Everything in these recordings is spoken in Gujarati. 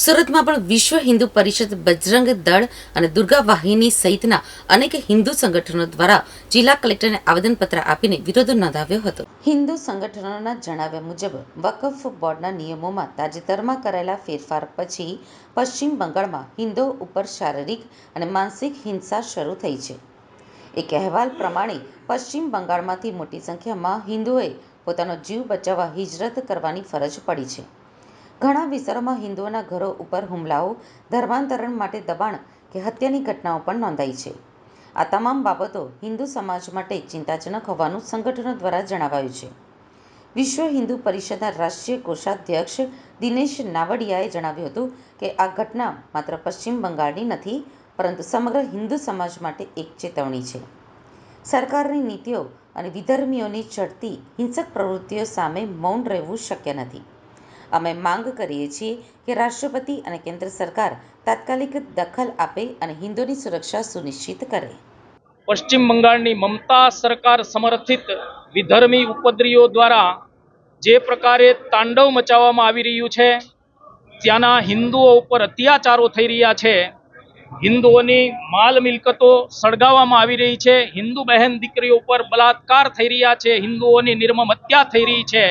સુરતમાં પણ વિશ્વ હિન્દુ પરિષદ બજરંગ દળ અને દુર્ગા વાહિની સહિતના અનેક હિન્દુ સંગઠનો દ્વારા જિલ્લા કલેક્ટરને આવેદનપત્ર આપીને વિરોધ નોંધાવ્યો હતો. હિન્દુ સંગઠનોના જણાવ્યા મુજબ, વકફ બોર્ડના નિયમોમાં તાજેતરમાં કરાયેલા ફેરફાર પછી પશ્ચિમ બંગાળમાં હિન્દુઓ ઉપર શારીરિક અને માનસિક હિંસા શરૂ થઈ છે. એક અહેવાલ પ્રમાણે, પશ્ચિમ બંગાળમાંથી મોટી સંખ્યામાં હિન્દુઓએ પોતાનો જીવ બચાવવા હિજરત કરવાની ફરજ પડી છે. ઘણા વિસ્તારોમાં હિન્દુઓના ઘરો ઉપર હુમલાઓ, ધર્માંતરણ માટે દબાણ કે હત્યાની ઘટનાઓ પણ નોંધાઈ છે. આ તમામ બાબતો હિન્દુ સમાજ માટે ચિંતાજનક હોવાનું સંગઠનો દ્વારા જણાવાયું છે. વિશ્વ હિન્દુ પરિષદના રાષ્ટ્રીય કોષાધ્યક્ષ દિનેશ નાવડિયાએ જણાવ્યું હતું કે આ ઘટના માત્ર પશ્ચિમ બંગાળની નથી, પરંતુ સમગ્ર હિન્દુ સમાજ માટે એક ચેતવણી છે. સરકારની નીતિઓ અને વિધર્મીઓની ચડતી હિંસક પ્રવૃત્તિઓ સામે મૌન રહેવું શક્ય નથી. અમે માંગ કરીએ છીએ કે રાષ્ટ્રપતિ અને કેન્દ્ર સરકાર તાત્કાલિક દખલ આપે અને હિન્દુની સુરક્ષા સુનિશ્ચિત કરે. પશ્ચિમ બંગાળની મમતા સરકાર સમર્થિત વિધર્મી ઉપદ્રીઓ દ્વારા જે પ્રકારે તાંડવ મચાવવામાં આવી રહ્યું છે, ત્યાંના હિન્દુઓ ઉપર અત્યાચારો થઈ રહ્યા છે, હિન્દુઓની માલ મિલકતો સળગાવવામાં આવી રહી છે, હિન્દુ બહેન દીકરીઓ ઉપર બલાત્કાર થઈ રહ્યા છે, હિન્દુઓની નિર્મમ હત્યા થઈ રહી છે,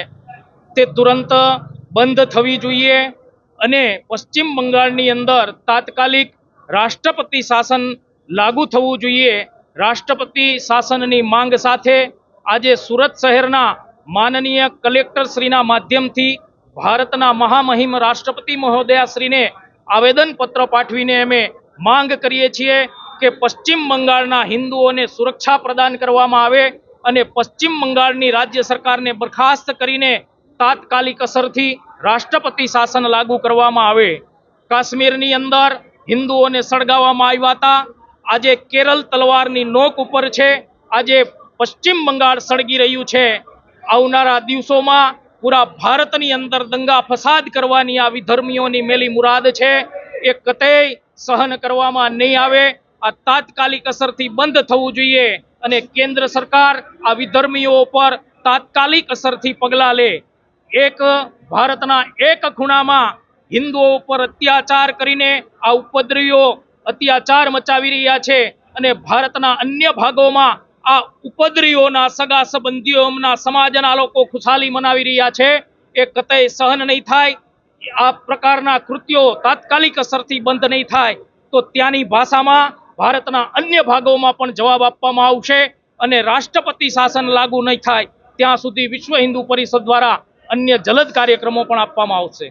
તે તુરંત બંધ થવી જોઈએ અને પશ્ચિમ બંગાળની અંદર તાત્કાલિક રાષ્ટ્રપતિ શાસન લાગુ થવું જોઈએ. રાષ્ટ્રપતિ શાસનની માંગ સાથે આજે સુરત શહેરના માનનીય કલેક્ટર શ્રીના માધ્યમથી ભારતના મહામહિમ રાષ્ટ્રપતિ મહોદયાશ્રીને આવેદનપત્ર પાઠવીને અમે માંગ કરીએ છીએ કે પશ્ચિમ બંગાળના હિન્દુઓને સુરક્ષા પ્રદાન કરવામાં આવે અને પશ્ચિમ બંગાળની રાજ્ય સરકારને બરખાસ્ત કરીને તાત્કાલિક અસરથી રાષ્ટ્રપતિ શાસન લાગુ કરવામાં આવે. કાશ્મીરની અંદર હિન્દુઓને સળગાવવામાં આવ્યા હતા. આજે કેરળ તલવારની નોક ઉપર છે. આજે પશ્ચિમ બંગાળ સળગી રહ્યું છે. આવનારા દિવસોમાં પૂરા ભારતની અંદર દંગા ફસાદ કરવાની આ વિધર્મીઓની મેલી મુરાદ છે. એ કતેય સહન કરવામાં નહીં આવે. આ તાત્કાલિક અસરથી બંધ થવું જોઈએ અને કેન્દ્ર સરકાર આ વિધર્મીઓ પર તાત્કાલિક અસરથી પગલાં લે. એક ભારતના એક ખૂણામાં હિન્દુઓ ઉપર અત્યાચાર કરીને આ ઉપદ્રવીઓ અત્યાચાર મચાવી રહ્યા છે અને ભારતના અન્ય ભાગોમાં આ ઉપદ્રવીઓના સગા સંબંધીઓના સમાજના લોકો ખુશાલી મનાવી રહ્યા છે. એ કતય સહન નહીં થાય, આ પ્રકારના કૃત્યો તાત્કાલિક અસરથી બંધ નહીં થાય, તો ત્યાંની ભાષામાં ભારતના અન્ય ભાગોમાં પણ જવાબ આપવામાં આવશે અને રાષ્ટ્રપતિ શાસન લાગુ નહીં થાય. ત્યાં સુધી વિશ્વ હિન્દુ પરિષદ દ્વારા અન્ય જલદ કાર્યક્રમો પણ આપવામાં આવશે.